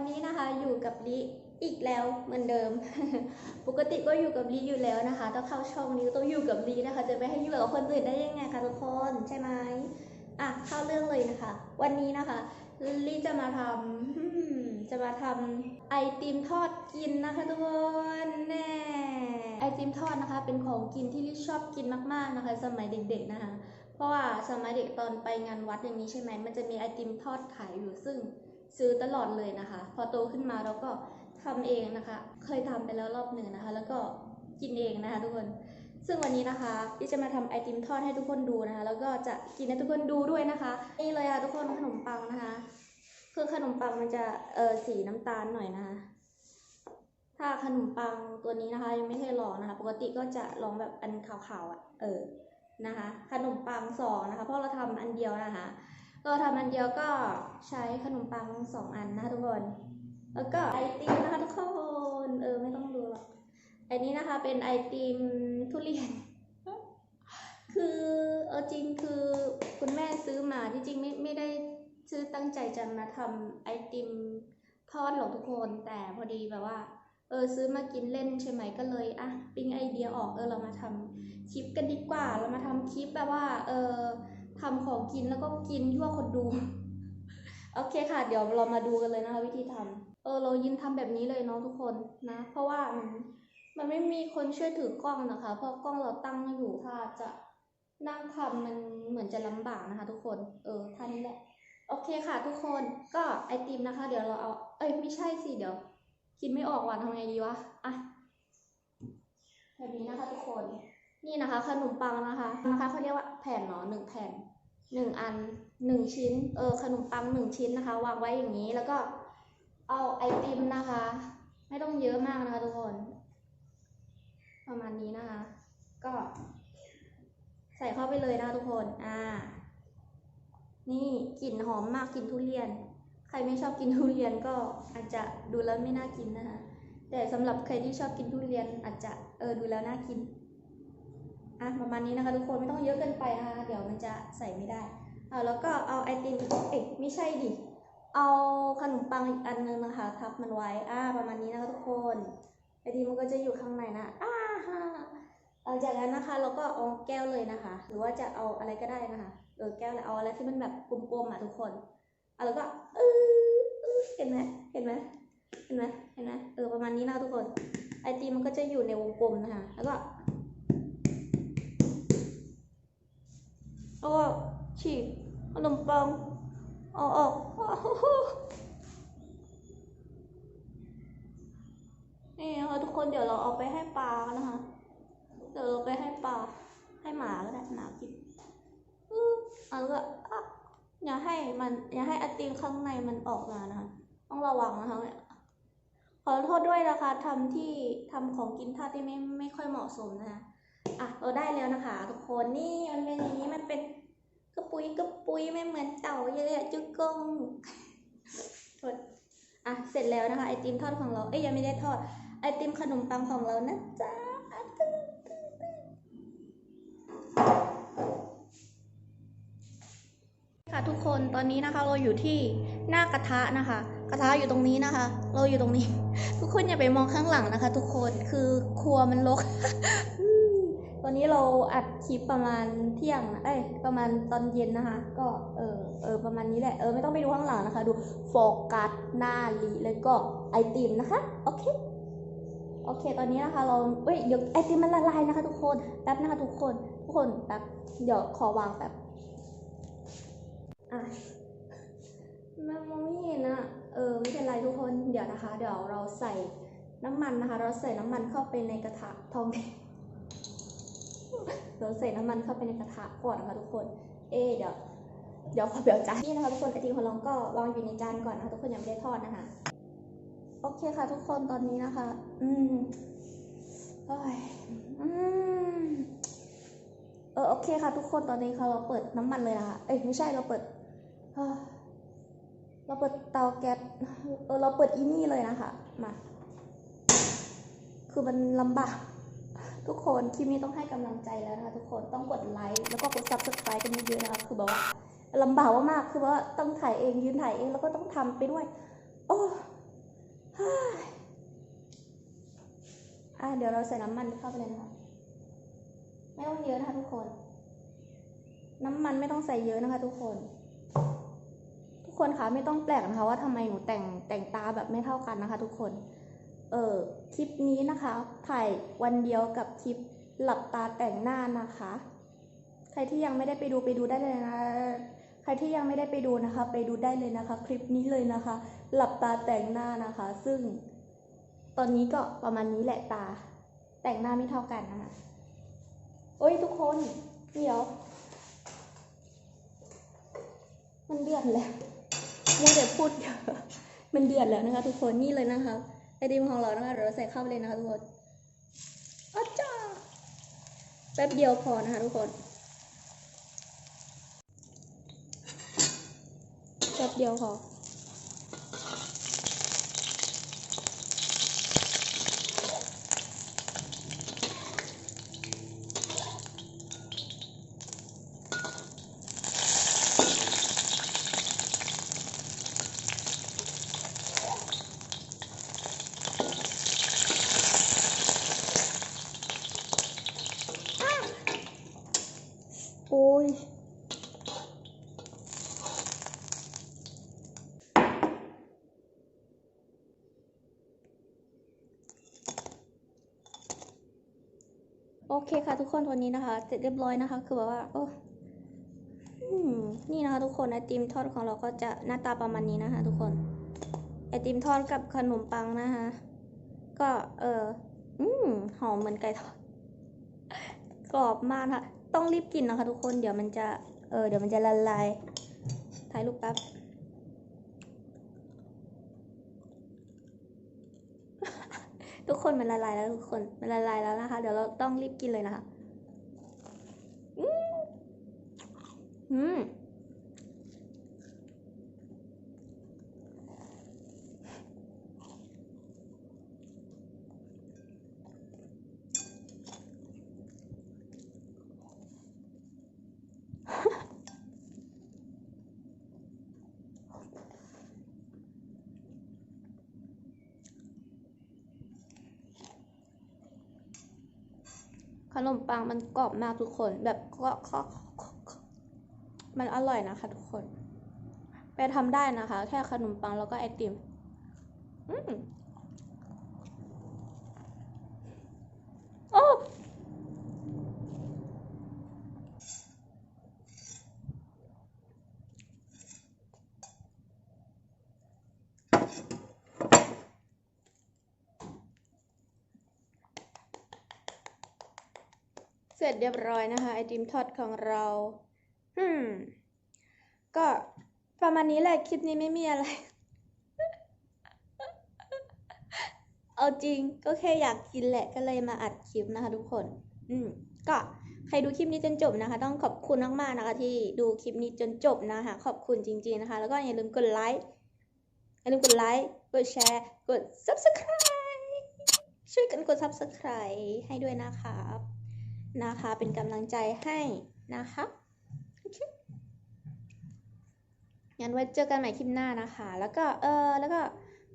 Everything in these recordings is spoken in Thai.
วันนี้นะคะอยู่กับลิอีกแล้วเหมือนเดิม ปกติก็อยู่กับลิอยู่แล้วนะคะถ้าเข้าช่องนี้ก็ต้องอยู่กับลินะคะ จะไปให้อยู่กับคนอื่นได้ยังไงคะทุกคนใช่ไหมอะเข้าเรื่องเลยนะคะ วันนี้นะคะลิจะมาทำจะมาทำไอติมทอดกินนะคะทุกคนแน่ไอติมทอดนะคะ เป็นของกินที่ลิชอบกินมากๆนะคะ สมัยเด็ก ๆนะคะ เพราะว่าสมัยเด็กตอนไปงานวัดอย่างนี้ใช่ไหมมันจะมีไอติมทอดขายอยู่ซึ่ง ซื้อตลอดเลยนะคะ พอโตขึ้นมาเราก็ทำเองนะคะ เคยทำไปแล้วรอบหนึ่งนะคะ แล้วก็กินเองนะคะทุกคน ซึ่งวันนี้นะคะพี่จะมาทำไอติมทอดให้ทุกคนดูนะคะ แล้วก็จะกินให้ทุกคนดูด้วยนะคะนี่เลยค่ะทุกคนขนมปังนะคะ คือขนมปังมันจะเออสีน้ำตาลหน่อยนะคะถ้าขนมปังตัวนี้นะคะ ยังไม่เคยลองนะคะ ปกติก็จะลองแบบอันขาวๆอะเออนะคะ ขนมปังสองนะคะเพราะเราทำอันเดียวนะคะ เราทำอันเดียวก็ใช้ขนมปังสองอันนะคะทุกคน แล้วก็ไอติมนะคะทุกคนเออไม่ต้องดูหรอกอันนี้นะคะเป็นไอติมทุเรียน คือเออจริงคือคุณแม่ซื้อมาที่จริงไม่ไม่ได้ซื้อตั้งใจจะมาทำไอติมทอดหรอกทุกคน แต่พอดีแบบว่า เออซื้อมากินเล่นใช่ไหมก็เลยอะปิ้งไอเดียออกเออเรามาทำคลิปกันดีกว่า เรามาทำคลิปแบบว่าเออ ทำของกินแล้วก็กินยั่วคนดู โอเคค่ะ เดี๋ยวเรามาดูกันเลยนะคะวิธีทำเออเรายินทำแบบนี้เลยเนาะทุกคนนะ เพราะว่ามันมันไม่มีคนช่วยถือกล้องนะคะ เพราะกล้องเราตั้งอยู่ถ้าจะนั่งทำมันเหมือนจะลำบากนะคะ ทุกคน เออท่านี้แหละ โอเคค่ะ ทุกคนก็ไอติมนะคะ เดี๋ยวเราเอา เอ้ยไม่ใช่สิเดี๋ยวคิดไม่ออกว่าทำไงดีวะอะแบบนี้นะคะ ทุกคน นี่นะคะขนมปังนะคะนะคะเขาเรียกว่าแผ่นเนาะหนึ่งแผ่น หนึ่งอันหนึ่งชิ้น เออขนมปังหนึ่งชิ้นนะคะ วางไว้อย่างนี้แล้วก็เอาไอติมนะคะ ไม่ต้องเยอะมากนะคะทุกคน ประมาณนี้นะคะ ก็ ใส่เข้าไปเลยนะคะทุกคน อ่า นี่กลิ่นหอมมากกลิ่นทุเรียน ใครไม่ชอบกินทุเรียนก็อาจจะดูแล้วไม่น่ากินนะคะ แต่สำหรับใครที่ชอบกินทุเรียนอาจจะเออดูแล้วน่ากิน อะประมาณนี้นะคะทุกคนไม่ต้องเยอะเกินไปนะคะเดี๋ยวมันจะใส่ไม่ได้เอาแล้วก็เอาไอติมเอ๊ะไม่ใช่ดิเอาขนมปังอีกอันนึงนะคะ ทับมันไว้อ่าประมาณนี้นะคะทุกคนไอติมมันก็จะอยู่ข้างในนะอ่าฮะหลังจากนั้นนะคะเราก็เอาแก้วเลยนะคะ หรือว่าจะเอาอะไรก็ได้นะคะเออแก้วเลยเอาอะไรที่มันแบบกลมๆอะทุกคนเอาแล้วก็เออเออเห็นไหมเห็นไหมเห็นไหมเห็นไหมเออประมาณนี้นะคะทุกคนไอติมมันก็จะอยู่ในวงกลมนะคะแล้วก็ แล้วก็ฉีกขนมปังเอาออกนี่นะคะทุกคนเดี๋ยวเราเอาไปให้ปลานะคะ เดี๋ยวเราไปให้ปลาให้หมาก็ได้หมากินอือเอาแล้ก็อะอย่าให้มันอย่าให้อติมข้างในมันออกมานะคะ ต้องระวังนะคะขอโทษด้วยนะคะทำที่ทำของกินท่าที่ไม่ไม่ค่อยเหมาะสมนะคะ อะเราได้แล้วนะคะ ทุกคนนี่มันเป็นอย่างนี้มันเป็นกระปุยกระปุยไม่เหมือนเต่าเยอะจุกงทษอะเสร็จแล้วนะคะไอติมทอดของเราเอ้ยยังไม่ได้ทอดไอติมขนมปังของเรานะจ๊ะค่ะทุกคนตอนนี้นะคะเราอยู่ที่หน้ากระทะนะคะ กระทะอยู่ตรงนี้นะคะ เราอยู่ตรงนี้ ทุกคนอย่าไปมองข้างหลังนะคะ ทุกคนคือครัวมันรก อืมตอนนี้เราอัดคลิปประมาณเที่ยงนะเอ้ยประมาณตอนเย็นนะคะ ก็เออเออประมาณนี้แหละ เออไม่ต้องไปดูข้างหลังนะคะ ดูโฟกัสหน้าลีแล้วก็ไอติมนะคะ โอเค โอเค ตอนนี้นะคะเราเอ้ยเดี๋ยวไอติมมันละลายนะคะ ทุกคน แป๊บนะคะทุกคน ทุกคนแป๊บ เดี๋ยวขอวางแป๊บ อะมันมองไม่เห็นอะเออไม่เป็นไรทุกคน เดี๋ยวนะคะ เดี๋ยวเราใส่น้ำมันนะคะ เราใส่น้ำมันเข้าไปในกระทะทองแดง เราใส่น้ำมันเข้าไปในกระทะก่อนนะคะทุกคน เอเดี๋ยวเดี๋ยวขอเปลี่ยนจานนี่นะคะทุกคนไอติมของเราก็วางอยู่ในจานก่อนนะคะทุกคนยังไม่ได้ทอดนะคะโอเคค่ะ ทุกคนตอนนี้นะคะ อืมโอ้ยอืมเออโอเคค่ะ ทุกคนตอนนี้ค่ะเราเปิดน้ำมันเลยนะคะเอ้ยไม่ใช่เราเปิดเเราเปิดเตาแก๊สเออเราเปิดอีนี่เลยนะคะมาคือมันลำบาก ทุกคนคลิปนี้ต้องให้กำลังใจแล้วนะคะทุกคนต้องกดไลค์แล้วก็กด subscribe กันเยอะๆนะคะคือแบบว่าลำบากมากคือว่าต้องถ่ายเองยืนถ่ายเองแล้วก็ต้องทำไปด้วย โอ้ฮ้อะเดี๋ยวเราใส่น้ำมันเข้าไปเลยนะคะ ไม่ต้องเยอะนะคะทุกคน น้ำมันไม่ต้องใส่เยอะนะคะ ทุกคน ทุกคนคะไม่ต้องแปลกนะคะว่าทำไมหนูแต่งแต่งตาแบบไม่เท่ากันนะคะ ทุกคน เออคลิปนี้นะคะ ถ่ายวันเดียวกับคลิปหลับตาแต่งหน้านะคะ ใครที่ยังไม่ได้ไปดูไปดูได้เลยนะ ใครที่ยังไม่ได้ไปดูนะคะ ไปดูได้เลยนะคะ คลิปนี้เลยนะคะ หลับตาแต่งหน้านะคะ ซึ่ง ตอนนี้ก็ประมาณนี้แหละตา แต่งหน้าไม่เท่ากันนะคะโอ้ยทุกคนเดี๋ยว มันเดือดแล้วมัวแต่พูดเยอะมันเดือดแล้วนะคะ ทุกคนนี่เลยนะคะ ไอติมของเรานะคะเดี๋ยวเราใส่เข้าไปเลยนะคะทุกคนอ้าวจ้าแป๊บเดียวพอนะคะทุกคนแป๊บเดียวพอ โอ้ย โอ เคค่ะทุกคนวันนี้นะคะ เสร็จเรียบร้อยนะคะ คือแบบว่าโอ้นี่นะคะ ทุกคนไอติมทอดของเราก็จะหน้าตาประมาณนี้นะคะ ทุกคน ไอติมทอดกับขนมปังนะคะ ก็เอออืมหอมเหมือนไก่ทอดกรอบมากค่ะ ต้องรีบกินนะคะ ทุกคนเดี๋ยวมันจะเออเดี๋ยวมันจะละลายถ่ายรูปแป๊บ ทุกคนมันละลายแล้วทุกคนมันละลายแล้วนะคะ เดี๋ยวเราต้องรีบกินเลยนะคะ อืมอืม นมปังมันกรอบมากทุกคน แบบก็มันอร่อยนะคะทุกคน ไปทำได้นะคะ แค่ขนมปังแล้วก็ไอติมอืมโอ้ เสร็จเรียบร้อยนะคะไอติมทอดของเราอืมก็ประมาณนี้แหละคลิปนี้ไม่มีอะไร เอาจริงก็แค่อยากกินแหละก็เลยมาอัดคลิปนะคะทุกคน อืมก็ใครดูคลิปนี้จนจบนะคะ ต้องขอบคุณมากๆนะคะที่ดูคลิปนี้จนจบนะคะ ขอบคุณจริง ๆนะคะ แล้วก็อย่าลืมกดไลค์อย่าลืมกดไลค์กดแชร์กด subscribe ช่วยกันกด subscribe ให้ด้วยนะครับ นะคะ เป็นกำลังใจให้นะคะโอเคงั้นไว้เจอกันใหม่คลิปหน้านะคะ แล้วก็เออแล้วก็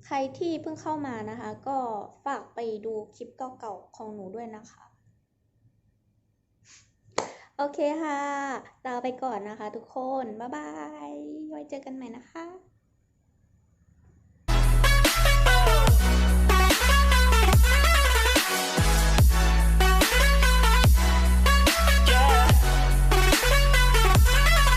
ใครที่เพิ่งเข้ามานะคะ ก็ฝากไปดูคลิปเก่าๆของหนูด้วยนะคะ โอเคค่ะลาไปก่อนนะคะทุกคน บ๊ายบาย ไว้เจอกันใหม่นะคะ